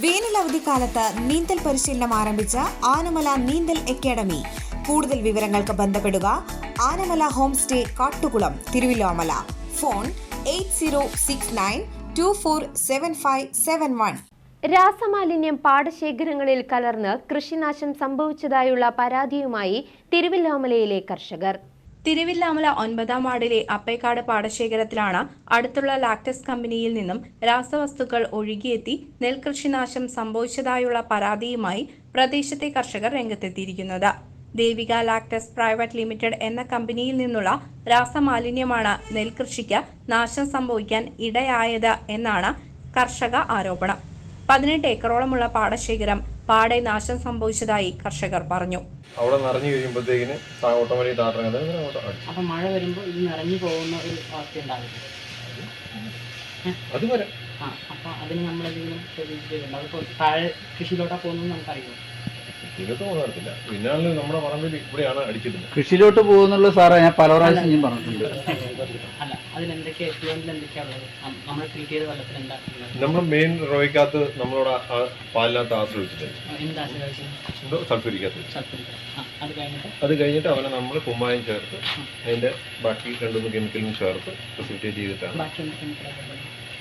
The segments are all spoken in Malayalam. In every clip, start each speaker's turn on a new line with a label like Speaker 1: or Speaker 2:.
Speaker 1: വേനൽ അവധിക്കാലത്ത് നീന്തൽ പരിശീലനം ആരംഭിച്ച ആനമല നീന്തൽ അക്കാദമി. കൂടുതൽ വിവരങ്ങൾക്ക് ബന്ധപ്പെടുക Anamala home stay Kattukulam Thiruvilwamala. Phone eight zero six nine two four seven five seven one.
Speaker 2: രാസമാലിന്യം പാടശേഖരങ്ങളിൽ കലർന്ന് കൃഷിനാശം സംഭവിച്ചതായുള്ള പരാതിയുമായി തിരുവല്ലോമലയിലെ കർഷകർ.
Speaker 3: തിരുവില്ലാമല ഒൻപതാം വാർഡിലെ അപ്പേക്കാട് പാടശേഖരത്തിലാണ് അടുത്തുള്ള ലാക്ടസ് കമ്പനിയിൽ നിന്നും രാസവസ്തുക്കൾ ഒഴുകിയെത്തി നെൽകൃഷിനാശം സംഭവിച്ചതായുള്ള പരാതിയുമായി പ്രദേശത്തെ കർഷകർ രംഗത്തെത്തിയിരിക്കുന്നത്. ദേവിക ലാക്ടസ് പ്രൈവറ്റ് ലിമിറ്റഡ് എന്ന കമ്പനിയിൽ നിന്നുള്ള രാസമാലിന്യമാണ് നെൽകൃഷിക്ക് നാശം സംഭവിക്കാൻ ഇടയായത് എന്നാണ് കർഷക ആരോപണം. പതിനെട്ട് ഏക്കറോളമുള്ള പാടശേഖരം പാടെ നാശം സംഭവിച്ചതായി കർഷകർ പറഞ്ഞു.
Speaker 4: അവിടെ നിറഞ്ഞു കഴിയുമ്പോഴത്തേക്കിന് ഓട്ടോമാറ്റിക് അടിച്ചു
Speaker 5: മഴ വരുമ്പോൾ ഇത് നിറഞ്ഞു പോകുന്ന ഒരു അവസ്ഥ ഉണ്ടാവില്ല?
Speaker 4: അത് വരെ.
Speaker 5: ആ അപ്പം അതിന് നമ്മളെന്തെങ്കിലും താഴെ കൃഷിയിലോട്ടാ പോകുന്നത് നമുക്കറിയാം
Speaker 4: നടത്തില്ല നമ്മുടെ പറമ്പിൽ ഇവിടെയാണ് അടിച്ചിരുന്നത്.
Speaker 6: കൃഷിയിലോട്ട് പോകുന്നുള്ള സാറേ ഞാൻ പല പ്രാവശ്യം ഞാൻ പറഞ്ഞിട്ടുണ്ട്.
Speaker 5: അല്ല അതിലെന്തൊക്കെ നമ്മൾ ട്രീറ്റ് ചെയ്ത വെള്ളത്തിൽ എന്താ
Speaker 4: നമ്മൾ മെയിൻ റോയ്ക്കകത്ത് നമ്മളോട് പാലിനകത്ത് ആശ്രയിച്ചിട്ടുണ്ട്.
Speaker 5: ആ അത് കഴിഞ്ഞിട്ട്?
Speaker 4: അത് കഴിഞ്ഞിട്ട് അവനെ നമ്മൾ കുമ്മായം ചേർത്ത് അതിന്റെ ബാക്കി രണ്ടു കെമിക്കലും ചേർത്ത് പ്രസിപ്പിറ്റേറ്റ് ചെയ്തിട്ടാണ്.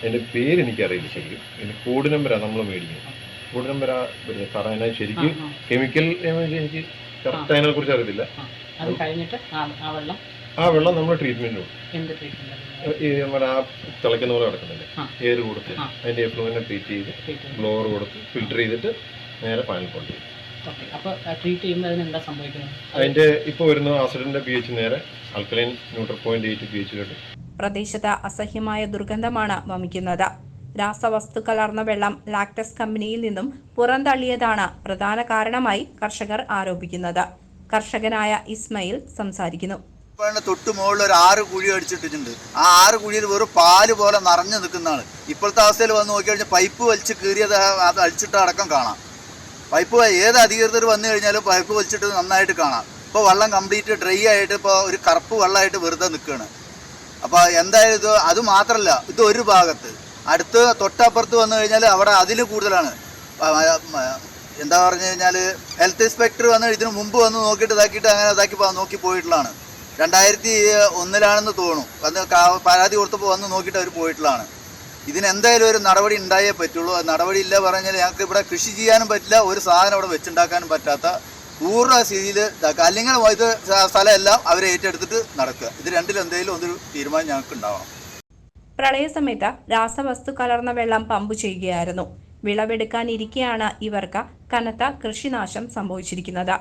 Speaker 4: അതിന്റെ പേര് എനിക്കറിയില്ല ശരിക്കും. കോഡ് നമ്പറാണ് നമ്മൾ മേടിക്കുന്നത്. കോഡ് വരാ വരുന്നത് സാറേ അതിനകത്ത് ശരിക്കും കെമിക്കൽ എനിക്ക് കറക്റ്റ് അതിനെ കുറിച്ച് അറിയത്തില്ല.
Speaker 5: ആ. അത് കഴിഞ്ഞിട്ട് ആ ആ വെള്ളം?
Speaker 4: ആ വെള്ളം നമ്മൾ ട്രീറ്റ്മെന്റ്
Speaker 5: എന്ത് ട്രീറ്റ്മെന്റ്
Speaker 4: ഈ നമ്മുടെ ആ തിളയ്ക്കുന്ന പോലെ കിടക്കുന്നില്ലേ. എയർ കൊടുത്ത്. അതിന്റെ എഫ്ലൂവിനെ ട്രീറ്റ് ചെയ്ത് ബ്ലോവർ കൊടുത്ത് ഫിൽറ്റർ ചെയ്തിട്ട് നേരെ പാനിൽ കൊണ്ടുപോയി
Speaker 5: ഓക്കെ അപ്പോൾ ട്രീറ്റ് ചെയ്യുമ്പോൾ എന്താ സംഭവിക്കുന്നത്?
Speaker 4: അതിന്റെ ഇപ്പോൾ വരുന്ന ആസിഡിന്റെ പി എച്ച് നേരെ alkaline neutral point eight P എച്ചിലോട്ട്
Speaker 3: പ്രദേശത്ത് അസഹ്യമായ ദുർഗന്ധമാണ് വമിക്കുന്നത്. രാസവസ്തു കലർന്ന വെള്ളം ലാക്ടസ് കമ്പനിയിൽ നിന്നും പുറന്തള്ളിയതാണ് പ്രധാന കാരണമായി കർഷകർ ആരോപിക്കുന്നത്. കർഷകനായ ഇസ്മയിൽ സംസാരിക്കുന്നു.
Speaker 7: തൊട്ട് മുകളിൽ ഒരു ആറ് കുഴി അടിച്ചിട്ടിട്ടുണ്ട്. ആ ആറ് കുഴിയിൽ വെറും പാൽ പോലെ നിറഞ്ഞു നിൽക്കുന്നതാണ്. ഇപ്പോഴത്തെ അവസ്ഥയിൽ വന്ന് നോക്കിക്കഴിഞ്ഞാൽ പൈപ്പ് വലിച്ച് കീറിയത് അത് അടിച്ചിട്ട് അടക്കം കാണാം. പൈപ്പ് ഏത് അധികൃതർ വന്നു കഴിഞ്ഞാലും പൈപ്പ് വലിച്ചിട്ട് നന്നായിട്ട് കാണാം. ഇപ്പോൾ വെള്ളം കംപ്ലീറ്റ് ഡ്രൈ ആയിട്ട് ഇപ്പോൾ ഒരു കറുപ്പ് വെള്ളമായിട്ട് വെറുതെ നിൽക്കുകയാണ്. അപ്പോൾ എന്തായാലും ഇത് അത് മാത്രമല്ല ഇത് ഒരു ഭാഗത്ത് അടുത്ത് തൊട്ടപ്പുറത്ത് വന്നു കഴിഞ്ഞാൽ അവിടെ അതിൽ കൂടുതലാണ്. എന്താ പറഞ്ഞു കഴിഞ്ഞാൽ ഹെൽത്ത് ഇൻസ്പെക്ടർ വന്ന് ഇതിന് മുമ്പ് വന്ന് നോക്കിയിട്ട് ഇതാക്കിയിട്ട് അങ്ങനെ ഇതാക്കി നോക്കി പോയിട്ടുള്ളതാണ്. രണ്ടായിരത്തി ഒന്നിലാണെന്ന് തോന്നും അന്ന് പരാതി കൊടുത്തപ്പോൾ വന്ന് നോക്കിയിട്ട് അവർ പോയിട്ടുള്ളതാണ്. ഇതിന് എന്തായാലും ഒരു നടപടി ഉണ്ടായേ പറ്റുള്ളൂ. നടപടി ഇല്ല പറഞ്ഞാൽ ഞങ്ങൾക്ക് ഇവിടെ കൃഷി ചെയ്യാനും പറ്റില്ല. ഒരു സാധനം അവിടെ വെച്ചുണ്ടാക്കാനും പറ്റാത്ത പൂർണ സ്ഥിതിയിൽ ഇതാക്കുക അല്ലെങ്കിൽ ഇത് സ്ഥലമെല്ലാം അവരെ ഏറ്റെടുത്തിട്ട് നടക്കുക. ഇത് രണ്ടിലെന്തെങ്കിലും ഒന്നൊരു തീരുമാനം ഞങ്ങൾക്ക് ഉണ്ടാവണം
Speaker 3: പ്രളയസമയത്ത് രാസവസ്തു കലർന്ന വെള്ളം പമ്പ് ചെയ്യുകയായിരുന്നു. വിളവെടുക്കാനിരിക്കെയാണ് ഇവർക്ക് കനത്ത കൃഷിനാശം സംഭവിച്ചിരിക്കുന്നത്.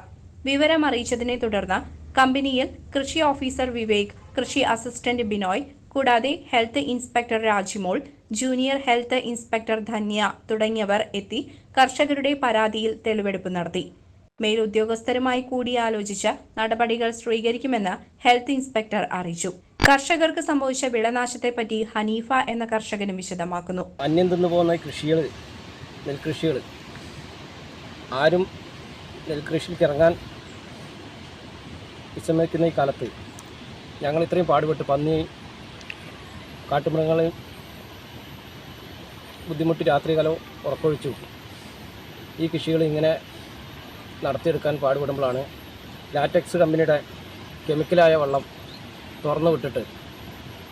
Speaker 3: വിവരം അറിയിച്ചതിനെ തുടർന്ന് കമ്പനിയിൽ കൃഷി ഓഫീസർ വിവേക് കൃഷി അസിസ്റ്റന്റ് ബിനോയ് കൂടാതെ health inspector Rajimol junior health inspector Dhanya തുടങ്ങിയവർ എത്തി കർഷകരുടെ പരാതിയിൽ തെളിവെടുപ്പ് നടത്തി. മേലുദ്യോഗസ്ഥരുമായി കൂടിയാലോചിച്ച് നടപടികൾ സ്വീകരിക്കുമെന്ന് ഹെൽത്ത് ഇൻസ്പെക്ടർ അറിയിച്ചു. കർഷകർക്ക് സംഭവിച്ച വിളനാശത്തെപ്പറ്റി ഹനീഫ എന്ന കർഷകനും വിശദമാക്കുന്നു.
Speaker 8: അന്യം തിന്നു പോകുന്ന കൃഷികൾ നെൽകൃഷികൾ ആരും നെൽകൃഷിക്ക് ഇറങ്ങാൻ വിസമ്മതിക്കുന്ന ഈ കാലത്ത് ഞങ്ങൾ ഇത്രയും പാടുപെട്ട് പന്നി കാട്ടുമൃഗങ്ങളെയും ബുദ്ധിമുട്ടി രാത്രികാലം ഉറക്കൊഴിച്ചു ഈ കൃഷികൾ ഇങ്ങനെ നടത്തിയെടുക്കാൻ പാടുപെടുമ്പോഴാണ് ലാറ്റക്സ് കമ്പനിയുടെ കെമിക്കലായ വെള്ളം തുറന്നു വിട്ടിട്ട്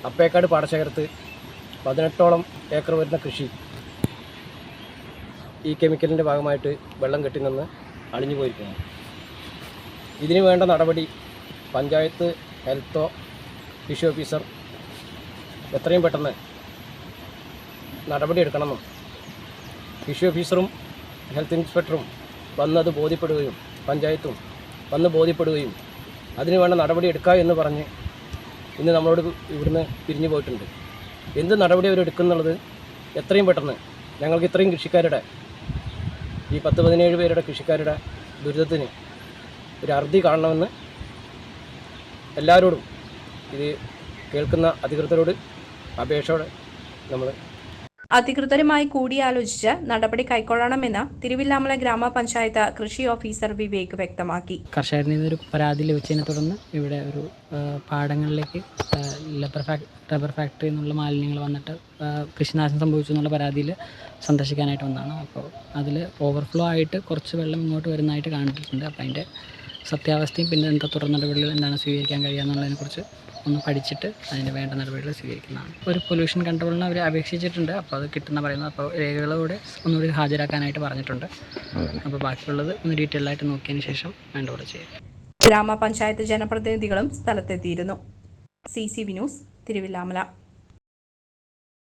Speaker 8: അപ്പേക്കാട് പാടശേഖരത്ത് പതിനെട്ടോളം ഏക്കർ വരുന്ന കൃഷി ഈ കെമിക്കലിന്റെ ഭാഗമായിട്ട് വെള്ളം കെട്ടി നിന്ന് പോയിരിക്കുന്നു. ഇതിന് വേണ്ട നടപടി പഞ്ചായത്ത് ഹെൽത്തോ കൃഷി ഓഫീസർ എത്രയും പെട്ടെന്ന് നടപടി എടുക്കണമെന്നും കൃഷി ഓഫീസറും ഹെൽത്ത് ഇൻസ്പെക്ടറും വന്നത് ബോധ്യപ്പെടുകയും പഞ്ചായത്തും വന്ന് ബോധ്യപ്പെടുകയും അതിന് വേണ്ട നടപടി എടുക്കുക എന്ന് പറഞ്ഞ് ഇന്ന് നമ്മളോട് ഇവിടുന്ന് പിരിഞ്ഞു പോയിട്ടുണ്ട്. എന്ത് നടപടി അവർ എടുക്കുന്നുള്ളത് എത്രയും പെട്ടെന്ന് ഞങ്ങൾക്ക് ഇത്രയും കൃഷിക്കാരുടെ ഈ പത്ത് പതിനേഴ് പേരുടെ കൃഷിക്കാരുടെ ദുരിതത്തിന് ഒരു അറുതി കാണണമെന്ന് എല്ലാവരോടും ഇത് കേൾക്കുന്ന അധികൃതരോട് അപേക്ഷയോടെ നമ്മൾ
Speaker 3: അധികൃതരുമായി കൂടിയാലോചിച്ച് നടപടി കൈക്കൊള്ളണമെന്ന് തിരുവില്ലാമല ഗ്രാമപഞ്ചായത്ത് കൃഷി ഓഫീസർ വിവേക് വ്യക്തമാക്കി.
Speaker 5: കർഷകരിൽ നിന്നൊരു പരാതി ലഭിച്ചതിനെ തുടർന്ന് ഇവിടെ ഒരു പാടങ്ങളിലേക്ക് റബ്ബർ ഫാക്ടറി റബ്ബർ ഫാക്ടറിയിൽ നിന്നുള്ള മാലിന്യങ്ങൾ വന്നിട്ട് കൃഷിനാശം സംഭവിച്ചു എന്നുള്ള പരാതിയിൽ സന്ദർശിക്കാനായിട്ട് വന്നതാണ്. അപ്പോൾ അതിൽ ഓവർഫ്ലോ ആയിട്ട് കുറച്ച് വെള്ളം ഇങ്ങോട്ട് വരുന്നതായിട്ട് കണ്ടിട്ടുണ്ട് അപ്പോൾ അതിന്റെ സത്യാവസ്ഥയും പിന്നെ എന്താ തുടർ നടപടികൾ എന്താണ് സ്വീകരിക്കാൻ കഴിയുക എന്നുള്ളതിനെക്കുറിച്ച് ഒന്ന് പഠിച്ചിട്ട് അതിന് വേണ്ട നടപടികൾ സ്വീകരിക്കുന്നതാണ്. ഒരു പൊല്യൂഷൻ കൺട്രോളിന് അവർ അപേക്ഷിച്ചിട്ടുണ്ട്. അപ്പോൾ അത് കിട്ടുന്ന പറയുന്നത് അപ്പോൾ രേഖകളോടെ ഒന്നുകൂടി ഹാജരാക്കാനായിട്ട് പറഞ്ഞിട്ടുണ്ട്. അപ്പോൾ ബാക്കിയുള്ളത് ഒന്ന് ഡീറ്റെയിൽ ആയിട്ട് നോക്കിയതിന് ശേഷം വേണ്ട പോലെ ചെയ്യാം.
Speaker 3: ഗ്രാമപഞ്ചായത്ത് ജനപ്രതിനിധികളും സ്ഥലത്തെത്തിയിരുന്നു. C C V news Thiruvilwamala.